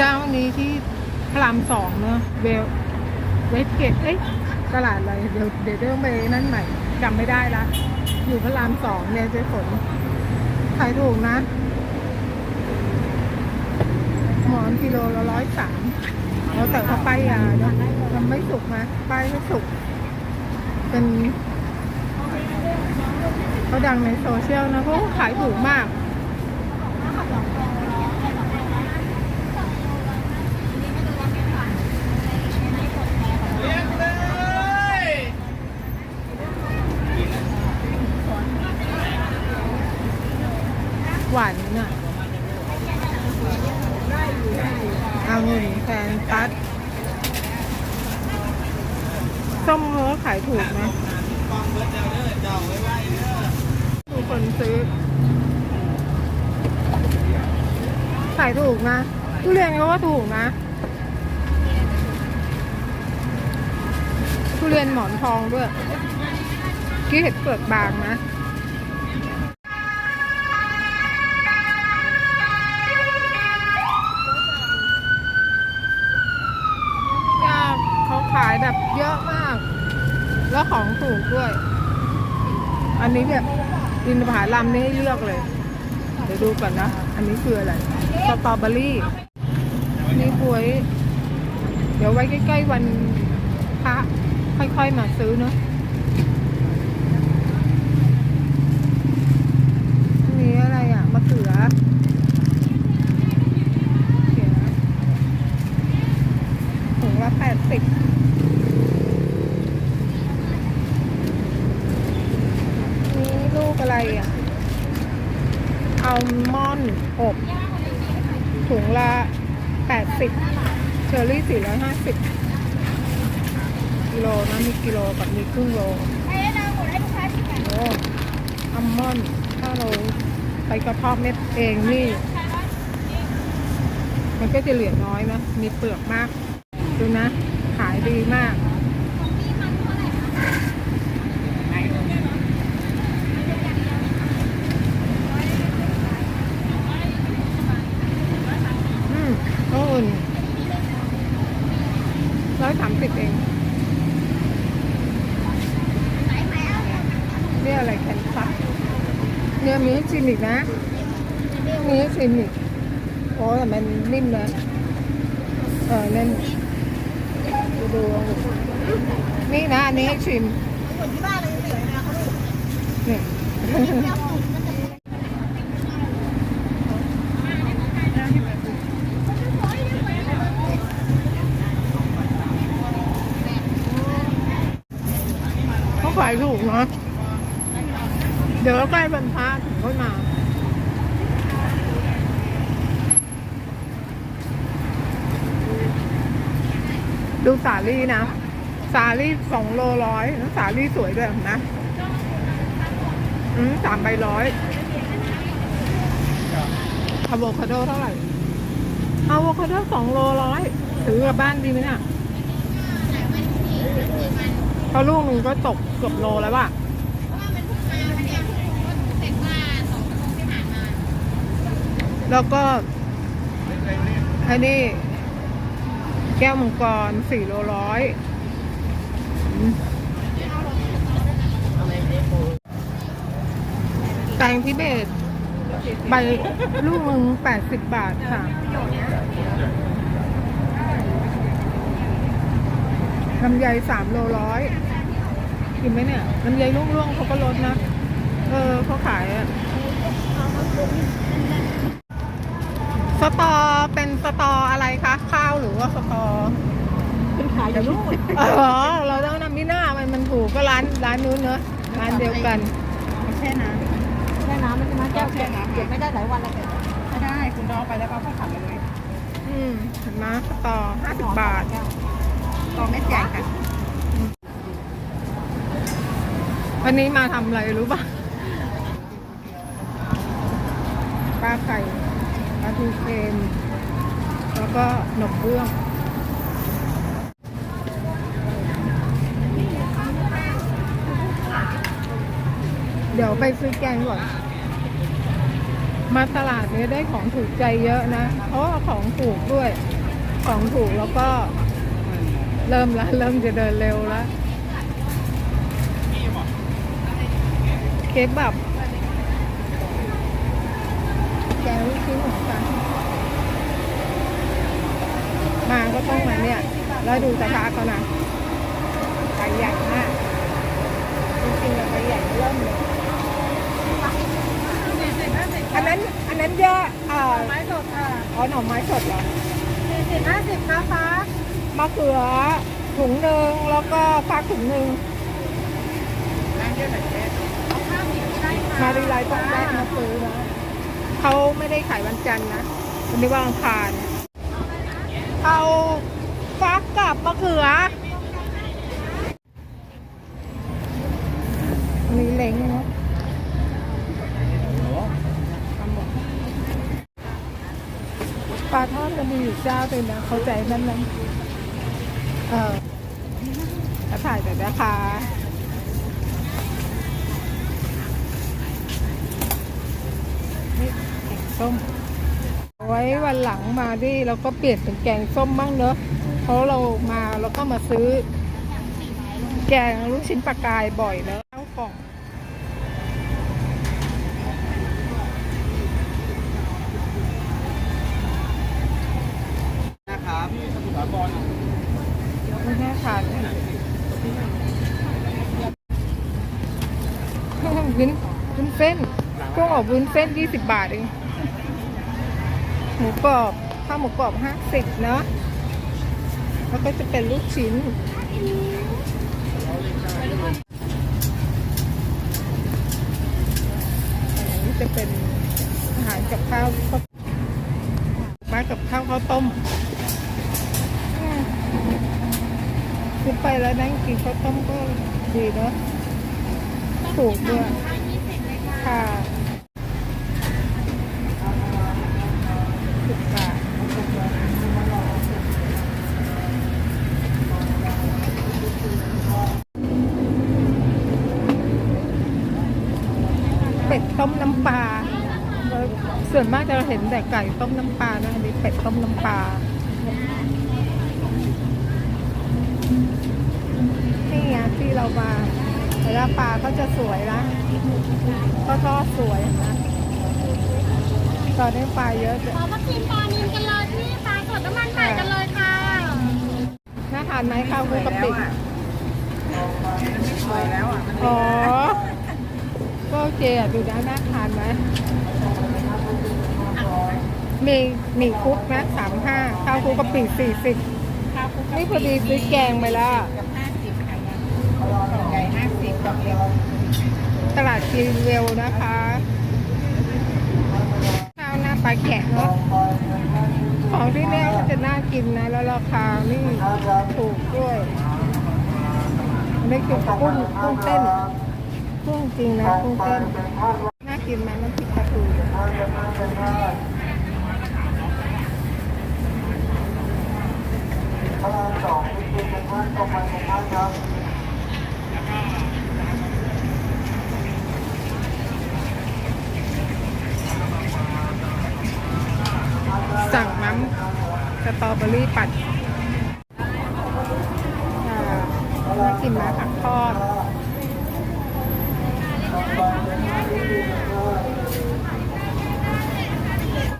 เจ้านี้ที่พระรามสองเนอะเวลเวสเกตเอ้ยตลาดอะไรเดี๋ยวเดี๋ยวต้องไปนั่นใหม่จำไม่ได้ละ อยู่พระรามสองเนี่ยเจ๊ฝนขายถูกนะ หมอนกิโลละร้อยสามแล้วแต่เขาป้ายยาเนอะมันไม่สุกนะป้ายไม่สุก เป็นเขาดังในโซเชียลนะเพราะเขาขายถูกมาก หวานน่ะเอาเงินแทนตัดส้มเขายถูกนะดูคนซื้อ ขายถูกนะทุเรียนเขาว่าถูกนะ ทุเรียนหมอนทองด้วย กี้เห็ดเปลือกบางนะ ย่าเขาขายแบบเยอะมาก แล้วของ ถูกด้วย อันนี้แบบอินผาลำนี่ให้เลือกเลย เดี๋ยวดูก่อนนะ อันนี้คืออะไรสตรอเบอรี่นี่บวย เดี๋ยวไว้ใกล้ๆวันพระค่อยๆมาซื้อเนาะอันนี้อะไรอะมะเขือเขียถุงละแปดสิบนี่ลูกอะไรอะ อัลมอนด์อบ ถุงละแปดสิบเชอร์รี่สี่ร้อยห้าสิบกิโลนะมีกิโลกับมีครึ่งโลโอ้อัลมอนด์ถ้าเราไปกระเทาะเม็ดเองนี่ มันก็จะเหลือน้อยนะมีเปลือกมาก ดูนะ ขายดีมาก อืมก็อุ่น ร้อยสามสิบเองเนี่ยอะไรแคนซัสเนี่ยมีให้ชิมอีกนะ มีให้ชิมอีกโอ้แต่มันนิ่มนะเออนั่นดูดูนนี่นะอันนี้ให้ชิมนี่ ขายถูกนะเดี๋ยวใกล้บรรพาถึงค่อยมาดูสาลี่นะ สาลี่สองโลร้อยแล้วสาลี่สวยด้วยนะอืมสามใบร้อยอะโวคาโดเท่าไหร่อะโวคาโดสองโลร้อยถือกลับบ้านดีไหมเนี่ย เพราะลูกหนึ่งก็ตกเกือบโลแล้วว่ะแล้วก็ อันนี้ แก้วมังกรสี่โลร้อยแตงทิเบตใบลูกหนึ่งแปดสิบบาทค่ะ ลำไยสามโลร้อยกินไหมเนี่ยลำไยร่วงๆเขาก็ลดนะ เออเขาขายอะสตอเป็นสตออะไรคะข้าวหรือว่าสตอเป็นขายอยู่นู่นอ๋อเราต้องนำมิน่ามันมันถูกก็ร้านร้านนู้นเนอะร้านเดียวกันแช่น้ำแช่น้ำไม่ใช่ไหมแก้วแช่น้ำเก็บไม่ได้หลายวันแล้วไม่ได้คุณดองไปแล้วก็ค่อยขับเลยอืมเห็นไหมสตอห้าสิบบาท ตองเม็ดใหญ่ค่ะ วันนี้มาทำอะไรรู้ป่ะ ปลาไข่ปลาทูเค็มแล้วก็หนมเบื้องเดี๋ยวไปซื้อแกงก่อน มาตลาดนี้ได้ของถูกใจเยอะนะเพราะของถูกด้วย ของถูกแล้วก็ เริ่มละเริ่มจะเดินเร็วแล้วเคปแบบแกงลูกชิ้นของกันมาก็ต้องมาเนี่ย แล้วดูสภาพเขานะไปใหญ่มากจริงๆอะไปใหญ่เริ่มเลยอันนั้นอันนั้นเยอะเอ่อไม้สดค่ะอ๋อหน่อไม้สดเหรอสี่สิบห้าสิบนะคะ มะเขือถุงหนึ่งแล้วก็ฟักถุงหนึ่งเอาข้าวสิบก็ได้ค่ะมาดีไลต้องแวะมาซื้อนะเขาไม่ได้ขายวันจันทร์นะวันนี้วันอังคารเอาฟักกับมะเขืออันนี้เล้งเนาะปลาทอดจะมีอยู่เจ้าหนึ่งนะ เข้าใจนั่นนั้น เออแล้วถ่ายแต่ราคานี่แกงส้ม ไว้วันหลังมาดิเราก็เปลี่ยนเป็นแกงส้มบ้างเนอะเพราะเรามาเราก็มาซื้อ แกงลูกชิ้นปลากายบ่อยเนอะข้าวกล่อง เส้นกุ้งอบวุ้นเส้น 20 บาทเอง หมูกรอบข้าวหมูกรอบ 50 เนอะแล้วก็จะเป็นลูกชิ้นอันนี้จะเป็นอาหารกับข้าวมากับข้าวข้าวต้มคือไปแล้วนั่งกินข้าวต้มก็ดีเนอะถูกด้วย ค่ะสิบบาทเป็ดต้มน้ำปลา ส่วนมากจะเห็นแต่ไก่ต้มน้ำปลานะอันนี้เป็ดต้มน้ำปลา นี่ไงที่เรามา เวลาปลาก็จะสวยนะก็ทอดสวยนะตอนนี้ปลาเยอะจังขอมากินปลานินกันเลยพี่ปลาสดน้ำมันไก่กันเลยค่ะน่าทานไหมข้าวคลุกกะปิสวยแล้วอะอ๋อก็โอเคอะดูนะน่าทานไหมมีมีคุกนะสามห้าข้าวคลุกกะปิสี่สิบข้าวคลุกนี่พอดีซื้อแกงไปแล้ว ตลาดกีเวลนะคะข้าวหน้าปลาแกะเนาะของที่นี่ก็จะน่ากินนะ แล้วราคานี่ถูกด้วยอันนี้คือกุ้งกุ้งเต้นกุ้งจริงนะกุ้งเต้นน่ากินไหมน้ำพริกปลาทูสั่งน้ำส ตรอเบอรี่ปั่นน่ากินมากค่ะทอด